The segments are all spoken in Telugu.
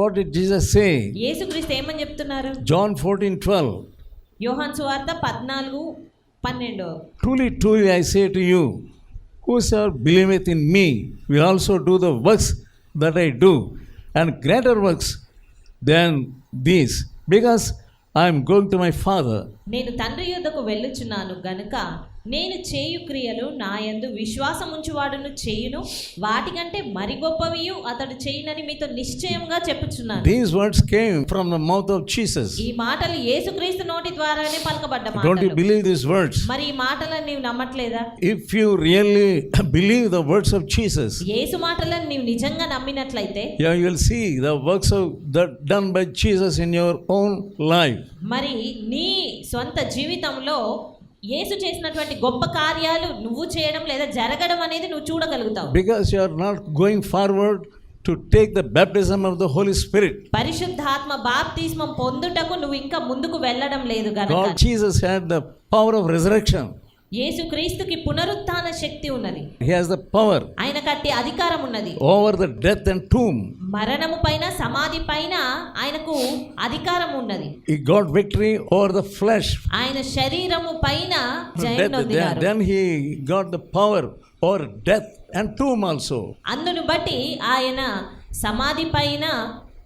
What did Jesus say? యేసుక్రీస్తు ఏమని చెప్తున్నారు John 14 12. యోహాన్ సువార్త పద్నాలుగు పన్నెండు Truly, truly, I say to you, whosoever believeth in me will also do the works that I do, and greater works than these, because I am going to my Father. నేను తండ్రి యొద్దకు వెళ్ళుచున్నాను గనుక నేను చేయు క్రియలు నాయందు విశ్వాసముంచువాడును చేయును. వాటి కంటే మరి గొప్పవియు అతడు చేయనని మీతో నిశ్చయంగా చెప్పుచున్నాను. These words came from the mouth of Jesus ఈ మాటలు యేసుక్రీస్తు నోటి ద్వారానే పలకబడ్డ బిలీవ్ దిస్ వర్డ్స్ మరి ఈ మాటలను నీవు నమ్మట్లేదా? If you really believe the words of Jesus యేసు మాటలను నీవు నిజంగా నమ్మినట్లయితే you see the works of the done by in your own life మరి నీ సొంత జీవితంలో యేసు చేసినటువంటి గొప్ప కార్యాలు నువ్వు చేయడం లేదా జరగడం అనేది నువ్వు చూడగలుగుతావు. Because you are not going forward to take the baptism of the holy spirit పరిశుద్ధాత్మ బాప్తిస్మం పొందుటకు నువ్వు ఇంకా ముందుకు వెళ్ళడం లేదు God Jesus had the power of resurrection యేసు క్రీస్తుకి పునరుత్థాన శక్తి ఉన్నది. హి ద పవర్ ఆయన కట్టే అధికారం ఉన్నది. Over the death and tomb మరణము పైన సమాధి పైన ఆయనకు అధికారం ఉన్నది. He got victory over the flesh ఆయన శరీరము పైన got the power over death and tomb also అందును బట్టి ఆయన సమాధి పైన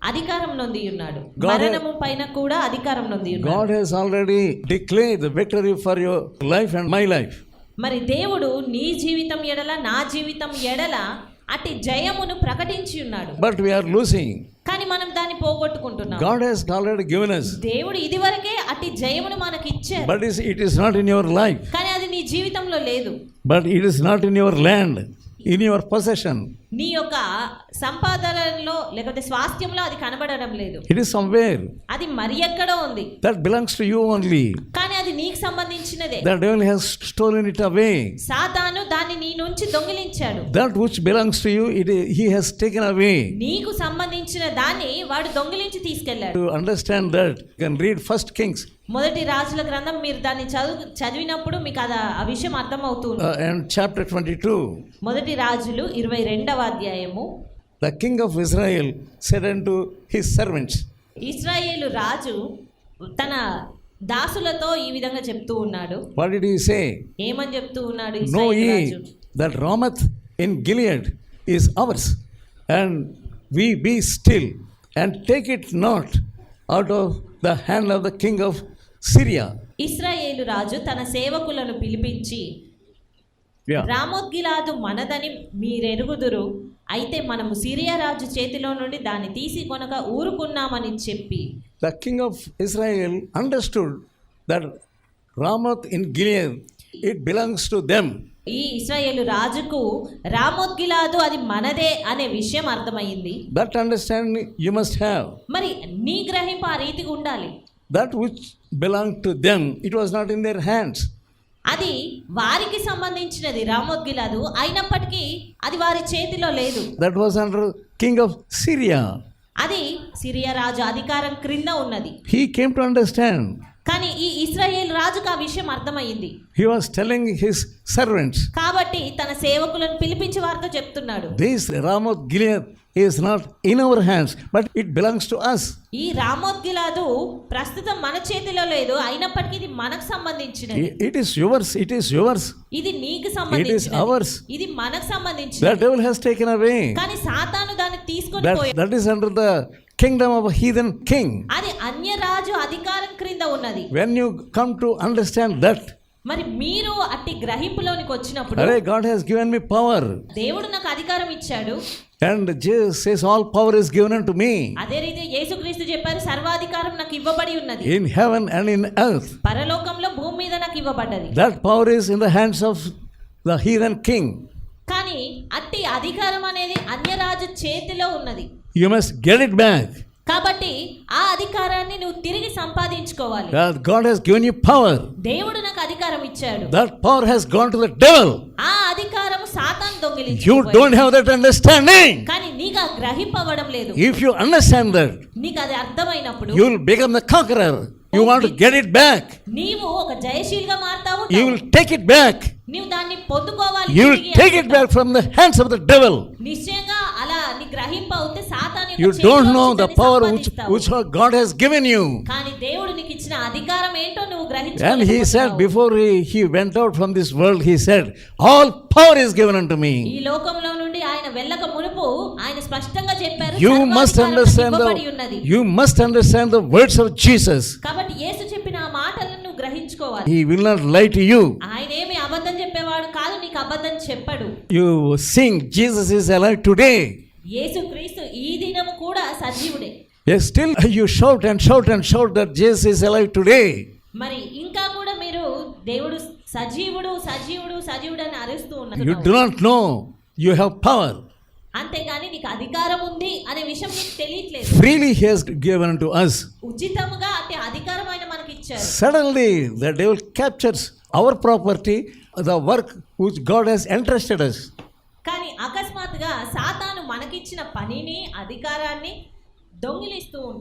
అధికారం నొంది ఉన్నాడు పైన కూడా అధికారం నొంది God has already declare the for your life and my life మరి దేవుడు నీ జీవితం ఎడల నా జీవితం ఎడల అటు జయమును ప్రకటించి ఉన్నాడు. బట్ వి ఆర్ లూసింగ్ కానీ మనం దాన్ని పోగొట్టుకుంటున్నాం. గాడ్ హస్ ఆల్రెడీ గివెన్ దేవుడు ఇదివరకే అటు జయమును మనకి ఇచ్చాడు but it is not in your life కానీ అది నీ జీవితంలో లేదు. But it is not in your land in your possession నీ యొక్క సంపాదనలో లేకపోతే స్వాస్థ్యంలో అది కనబడడం లేదు. ఇట్ ఇస్ అది మరి ఎక్కడో ఉంది. That belongs to you only నీకు సంబంధించినదే. The devil has stolen it away సాతాను దాన్ని నీ నుంచి దొంగిలించాడు. That which belongs to you it he has taken away నీకు సంబంధించిన దాన్ని వాడు దొంగిలించి తీసుకెళ్ళాడు. To understand that can read first Kings మొదటి రాజుల గ్రంథం మీరు దాన్ని చదువు చదివినప్పుడు మీకు ఆ విషయం అర్థమవుతుంది. చాప్టర్ ట్వంటీ టూ మొదటి రాజులు ఇరవై రెండవ అధ్యాయము. The king of Israel said unto his servants Israel రాజు తన దాసులతో ఈ విధంగా చెప్తూ ఉన్నాడు did he say? ఏమని చెప్తూ ఉన్నాడు ye Raju that Ramath in Gilead is ours, and we be still, and take it not out of the hand of the king of Syria. ఇస్రాయేలు రాజు తన సేవకులను పిలిపించి. రామోద్గిలాదు మనదని మీరెరుగుదురు అయితే మనము సిరియా రాజు చేతిలో నుండి దాన్ని తీసి కొనక ఊరుకున్నామని చెప్పి the king of Israel understood that Ramoth in గిలియన్ it belongs to them ఈ ఇస్రాయేల్ రాజుకు రామోత్ గిలాదు అది మనదే అనే విషయం అర్థమైంది. That understand you must have మరి నీ గ్రహింపు ఆ రీతికి ఉండాలి. That which belong to them it was not in their hands అది వారికి సంబంధించినది రామోత్ గిలాదు అయినప్పటికీ అది వారి చేతిలో లేదు. That was under king of Syria అది సిరియా రాజు అధికారం క్రింద ఉన్నది He came to understand. కానీ ఈ ఇస్రాయేల్ రాజుకు ఆ విషయం అర్థమైంది He was telling his servants, కాబట్టి తన సేవకులను పిలిపించి వారితో చెప్తున్నాడు This Ramoth Gilead is not in our hands, but it belongs to us. ఈ రామోద్గిలాదు ప్రస్తుతం మన చేతిలో లేదు అయినప్పటికీ ఇది మనకు సంబంధించినది It is yours, it is yours. ఇది నీకు It is సంబంధించినది ours. ఇది మనకు The సంబంధించినది devil has taken away. కానీ సాతాను కింగ్డమ్ ఆఫ్ హీదన్ కింగ్ అది అన్య రాజు అధికారం క్రింద ఉన్నది. When you come to understand that మరి మీరు అట్టి గ్రహింపులోనికి వచ్చినప్పుడు అరే God has given me power దేవుడు నాకు అధికారం ఇచ్చాడు. And Jesus says all power is given to me అదే రీతి యేసుక్రీస్తు చెప్పారు సర్వాధికారం నాకు ఇవ్వబడి ఉన్నది. ఇన్ హెవెన్ ఇన్ పరలోకంలో భూమి మీద నాకు ఇవ్వబడ్డది. That power is in the hands of the heathen king కానీ అట్టి అధికారం అనేది అన్యరాజు చేతిలో ఉన్నది You must get it back. కాబట్టి ఆ అధికారాన్ని నువ్వు తిరిగి సంపాదించుకోవాలి That God has given you power. దేవుడు నాకు అధికారం ఇచ్చాడు That power has gone to the devil. ఆ అధికారం సాతాన్ దొంగిలించి You don't have that understanding. కానీ నీకు ఆ గ్రహింపవడం లేదు If you understand that, నీకు అది అర్థమైనప్పుడు you will become the conqueror. You want to get it back. నీవు ఒక జయశీలిగా మారుతావు You will take it back. నీవు దాన్ని పొందుకోవాలి You will తిరిగి take it back from the hands of the devil. నిశ్చయంగా అలా నీ గ్రహింప అవుతే సాతాను the దాన్ని power which, సంపాదిస్తావు. which God has given you. కానీ దేవుడు నీకు ఇచ్చిన అధికారం ఏంటో నువ్వు And he said, గ్రహించలేకపోతున్నావు. before he, he went out from this world, he said, All power is given unto ఈ me. లోకంలో నుండి ఆయన వెళ్ళక మునుపు ఆయన స్పష్టంగా చెప్పారు understand ఇవ్వబడి ఉన్నది the, you must understand the words of Jesus. కాబట్టి యేసు చెప్పిన ఆ మాటలను నువ్వు గ్రహించుకోవాలి He will not lie to you. ఆయన ఏమి అబద్ధం చెప్పేవాడు కాదు నీకు అబద్ధం చెప్పడు You sing, Jesus is alive today. యేసు క్రీస్తు ఈ దినము కూడా సజీవుడే Yes, still you shout and shout and shout that Jesus is alive today. మరి ఇంకా కూడా మీరు దేవుడు సజీవుడు సజీవుడు సజీవుడు అని అరుస్తూ You do ఉన్నారు not know you have power. అంతేగాని నీకు అధికారం ఉంది అనే విషయం నీకు తెలియట్లేదు Freely He has given unto us. ఉచితముగా అంటే అధికారం ఆయన మనకి ఇచ్చారు Suddenly, the devil captures our property, the work which God has entrusted us. కానీ అకస్మాత్తుగా సాతాను మనకిచ్చిన పనిని అధికారాన్ని దొంగిలిస్తూ ఉంటారు.